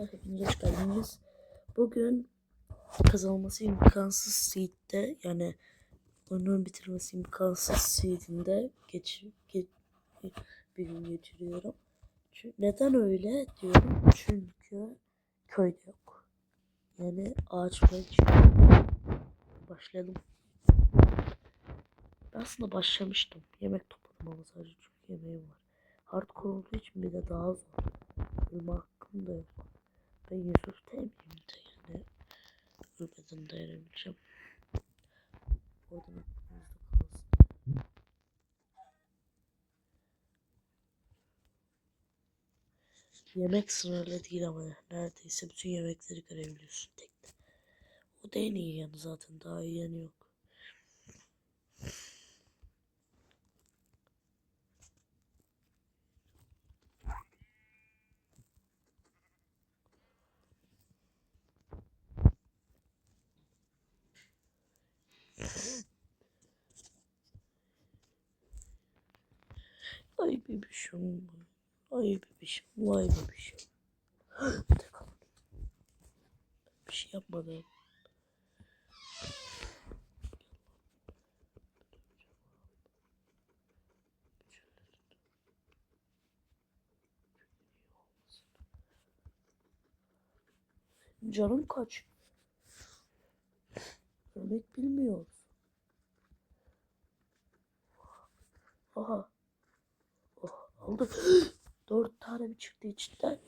arkadaşlar hepiniz hoş geldiniz. Bugün kazanılması imkansız seed'de yani oyunun bitirmesi imkansız seed'inde geç, geç bir gün geçiriyorum. Çünkü, neden öyle diyorum? Çünkü köyde yok. Yani ağaç. Başlayalım. Ben aslında başlamıştım. Yemek topladım ama sadece çok yemeğim var. Hardcore olduğu için bir de daha zor. Ölme hakkım da yok. Ben Yusuf Temim'de yani ölmeden dayanabileceğim. Oradan aklınızda kalsın. Yemek sınırlı değil ama neredeyse bütün yemekleri görebiliyorsun tekte. O da en iyi yanı zaten daha iyi yanı yok. Ay bebişim. Ay bebişim. Vay bebişim. Bir şey yapmadım. Canım kaç? Ölmek bilmiyoruz. Aha. Oh, aldı. Dört tane mi çıktı içinden?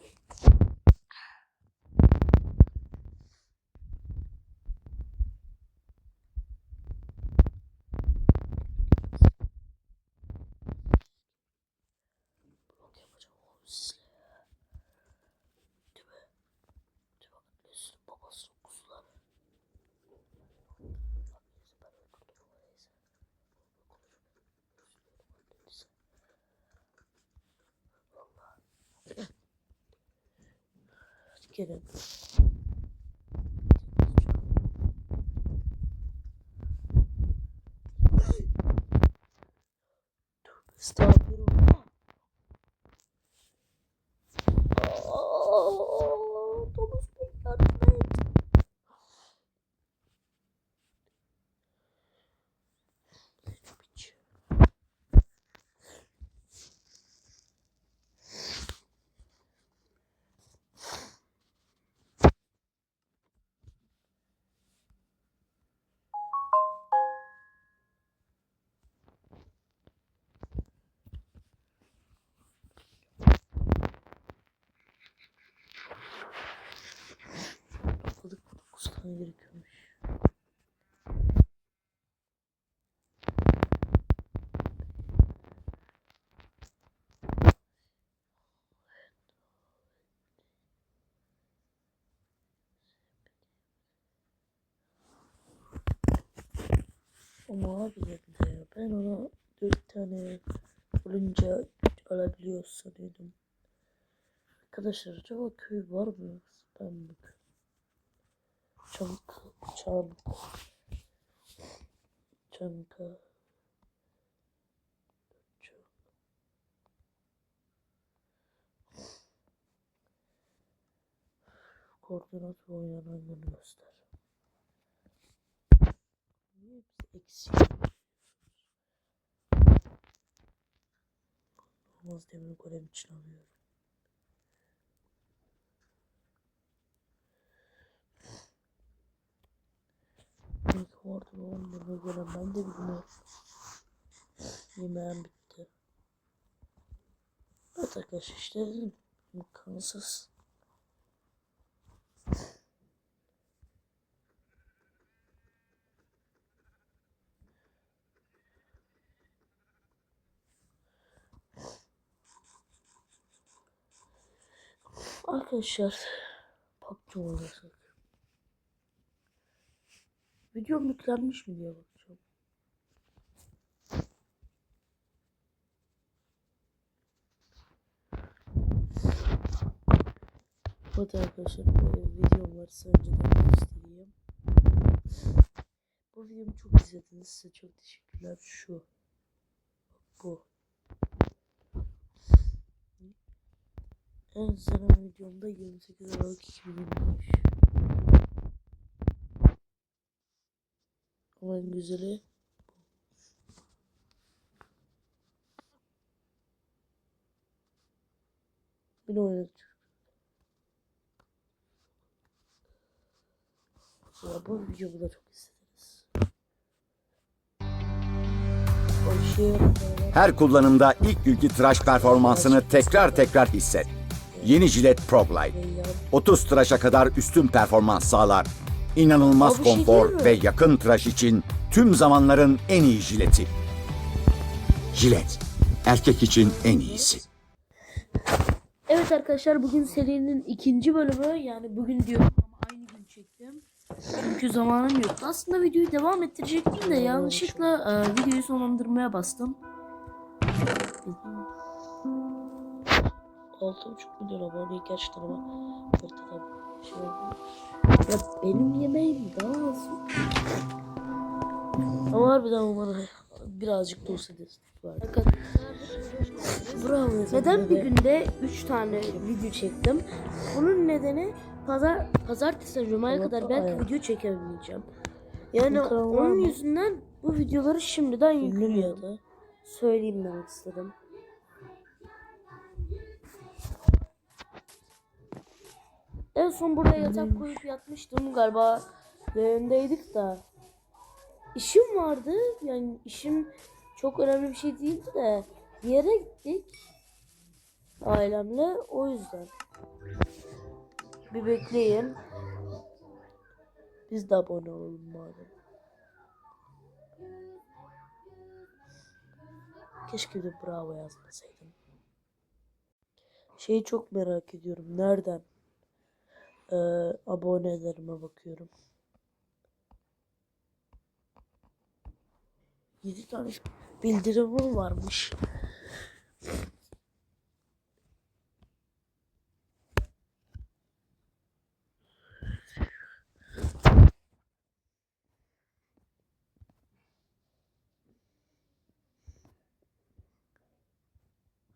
Hadi gelin. 9 tane gerekiyormuş. Ama abi ya. Ben ona 4 tane olunca alabiliyor sanıyordum. Arkadaşlar acaba köy var mı? Ben köy. Çank, çank, çanka, çank. Koordinat ve oynananları göster. Niye eksik? Olmaz demir golem için alıyorum. Oğlum demir golem ben de bilmiyorum. Yemeğim bitti. Evet arkadaşlar işte imkansız. Arkadaşlar PUBG oynasak. Videom yüklenmiş mi diye bakacağım. Evet arkadaşlar böyle bir videom var size önceden göstereyim. Bu videomu çok izlediniz size çok teşekkürler. Şu. Bu. En son videomda 28 Aralık 2023. Ama en güzeli bir oynadık. Ya bu videomu da çok istediniz. Her kullanımda ilk günkü tıraş performansını tekrar tekrar hisset. Yeni Gillette Pro Glide. 30 tıraşa kadar üstün performans sağlar. İnanılmaz Abi şey konfor mi? ve yakın tıraş için tüm zamanların en iyi jileti. Jilet, erkek için en iyisi. Evet arkadaşlar bugün serinin ikinci bölümü yani bugün diyorum ama aynı gün çektim. Çünkü zamanım yoktu. Aslında videoyu devam ettirecektim de yanlışlıkla e, videoyu sonlandırmaya bastım. Altı buçuk milyon abone gerçekten ama ortada. Ya benim yemeğim daha az. Ama harbiden bana birazcık da olsa destek var. Bravo. Neden bir günde 3 tane video çektim? Bunun nedeni pazar pazartesi cumaya kadar belki video çekemeyeceğim. Yani onun yüzünden bu videoları şimdiden yüklüyorum. Söyleyeyim demek istedim. En son buraya yatak koyup yatmıştım galiba. Öndeydik de. İşim vardı. Yani işim çok önemli bir şey değildi de. Bir yere gittik. Ailemle. O yüzden. Bir bekleyin. Biz de abone olalım madem. Keşke de bravo yazmasaydım. Şeyi çok merak ediyorum. Nereden? Ee, abonelerime bakıyorum. 7 tane bildirimim varmış.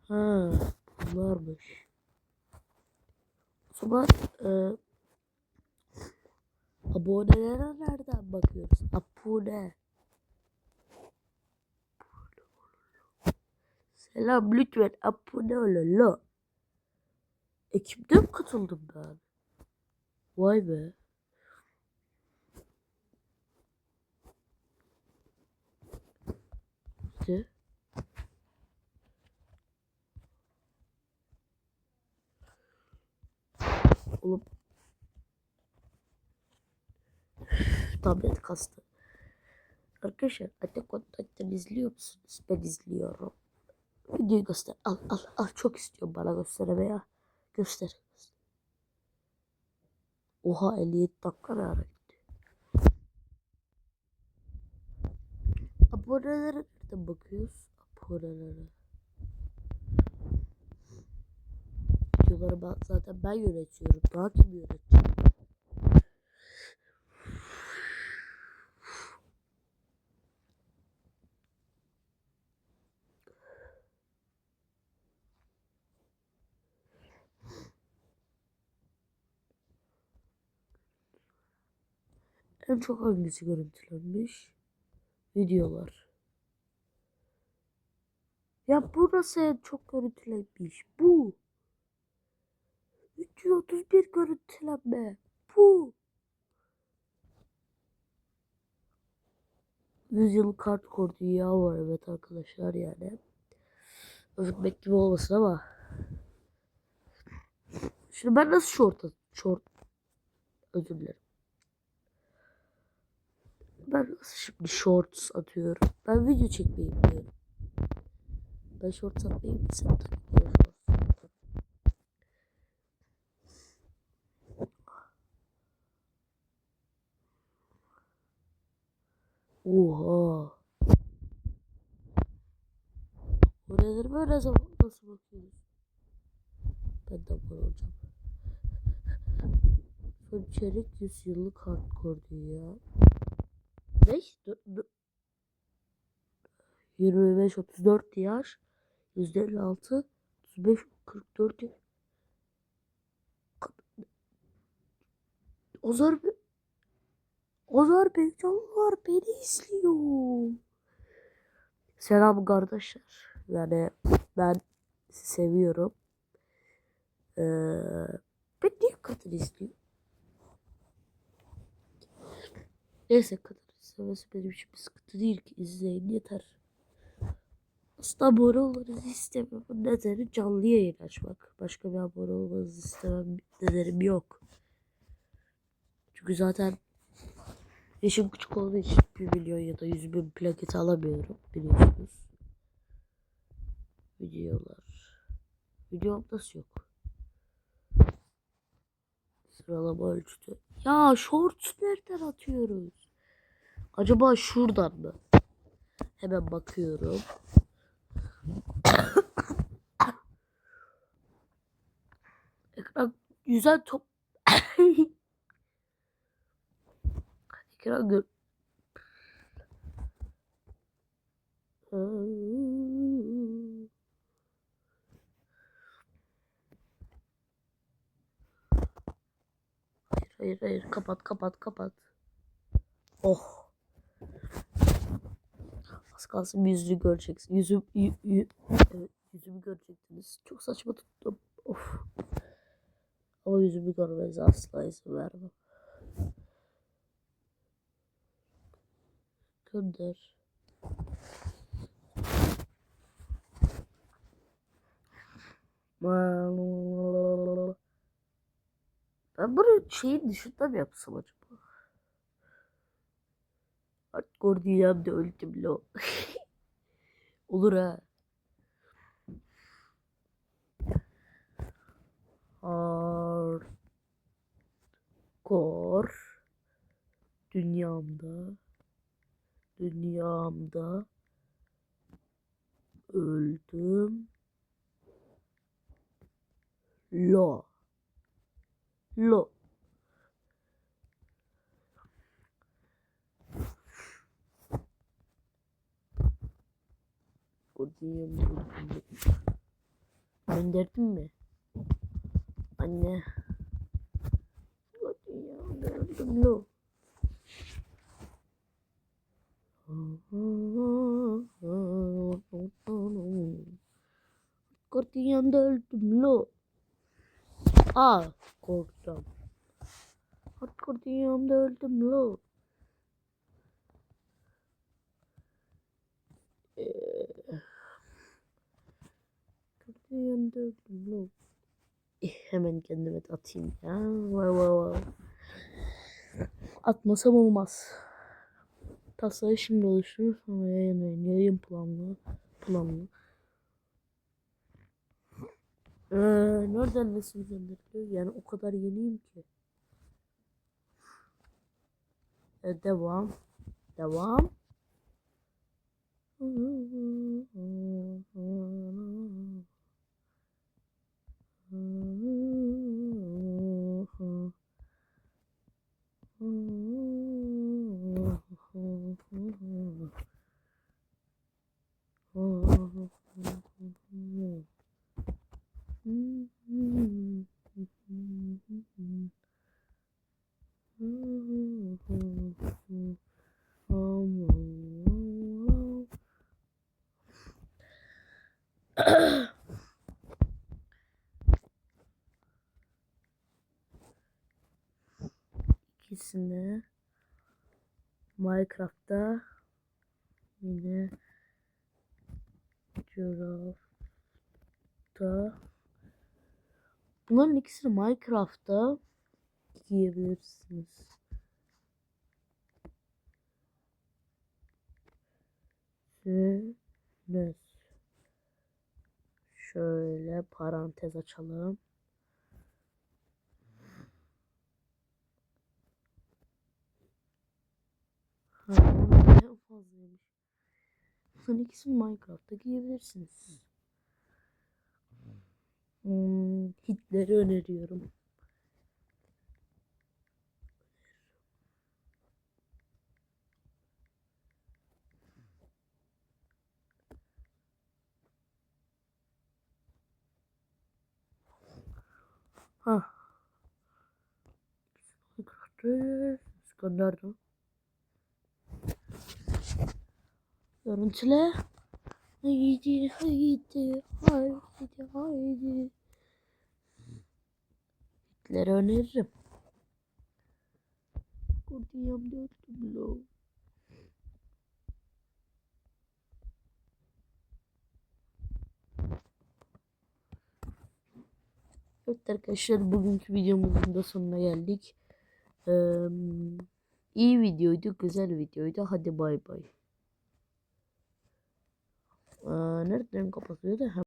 Ha, bunlarmış. O zaman e, abonelere nereden bakıyoruz? Abone. Selam lütfen abone olun lo. Ekipte mi katıldım ben? Vay be. İşte. Oğlum. Tablet kastı. Arkadaşlar Attack on Titan izliyor musunuz? Ben izliyorum. Videoyu göster. Al al al. Çok istiyorum bana göstereme ya. Göster. Oha 57 dakika ne ara gitti. Abonelere nereden bakıyoruz? Abonelere. Videoları ben- zaten ben yönetiyorum. Daha kim yönetecek? En çok hangisi görüntülenmiş? Videolar. Ya bu nasıl en çok görüntülenmiş? Bu. 331 görüntülenme. Bu. 100 yıl kart kordu ya var evet arkadaşlar yani. Övünmek gibi olmasın ama. Şimdi ben nasıl short short özür dilerim. Ben nasıl şimdi shorts atıyorum? Ben video çekmeyi biliyorum. Ben shorts atmayı bilsem tabii. Oha. Buraları böyle zaman nasıl bakıyoruz? Ben de abone olacağım. Son çeyrek 100 yıllık hardcore diyor ya. 35 25 34 yaş %56 35 44 yaş Ozar Azerbaycanlılar beni izliyor. Selam kardeşler. Yani ben sizi seviyorum. Ee, ben niye kadın izliyorum? Neyse kadın izlemesi benim için bir sıkıntı değil ki. izleyin yeter. Aslında abone olmanızı istemiyorum. Nedeni canlı yayın açmak. Başka bir abone olmanızı istemem. Nedenim yok. Çünkü zaten yaşım küçük olduğu için 1 milyon ya da 100 bin plaketi alamıyorum. Biliyorsunuz. Videolar. Videom nasıl yok? Sıralama ölçütü. Ya shorts nereden atıyoruz? Acaba şuradan mı? Hemen bakıyorum. Ekran güzel top. Ekran gör. Hayır hayır hayır kapat kapat kapat. Oh. Az kalsın yüzünü göreceksin. Yüzüm, yü, yü- evet, yüzümü görecektiniz. Çok saçma tuttum. Of. Ama yüzümü görmenize asla izin vermem. Gönder. Ben bunu şeyin dışında mı yapsam acaba? Artık orduyam da öldüm lo. Olur ha. Hardcore dünyamda dünyamda öldüm lo lo Da öldüm Gönderdim mi? Anne. Da öldüm lo Gardiyanda öldüm lo. Aa korktum. At gardiyanda öldüm lo. Gardiyanda öldüm lo. Eh, hemen kendime de atayım ya. Wow, wow, wow. Atmasam olmaz. Tasayı şimdi oluşturur sonra yayınlayın. Yayın planlı. Planlı. Ee, nereden resim gönderiliyor? Yani o kadar yeniyim ki. Ee, devam. Devam. İkisini Minecraft'ta yine Giraf'ta Bunların ikisini Minecraft'ta giyebilirsiniz. Sünüz. Şöyle parantez açalım. En fazlaymış. Bunların ikisini Minecraft'ta giyebilirsiniz. Hmm, Hitler'i öneriyorum. Ha. Minecraft Gönderdim. Görüntüle. Haydi haydi haydi haydi. Hitler'e öneririm. Kurdiyam dörtüm lo. Evet arkadaşlar bugünkü videomuzun da sonuna geldik. Ee, iyi videoydu, güzel videoydu. Hadi bay bay. Aa, nereden kapatıyordu? Ha,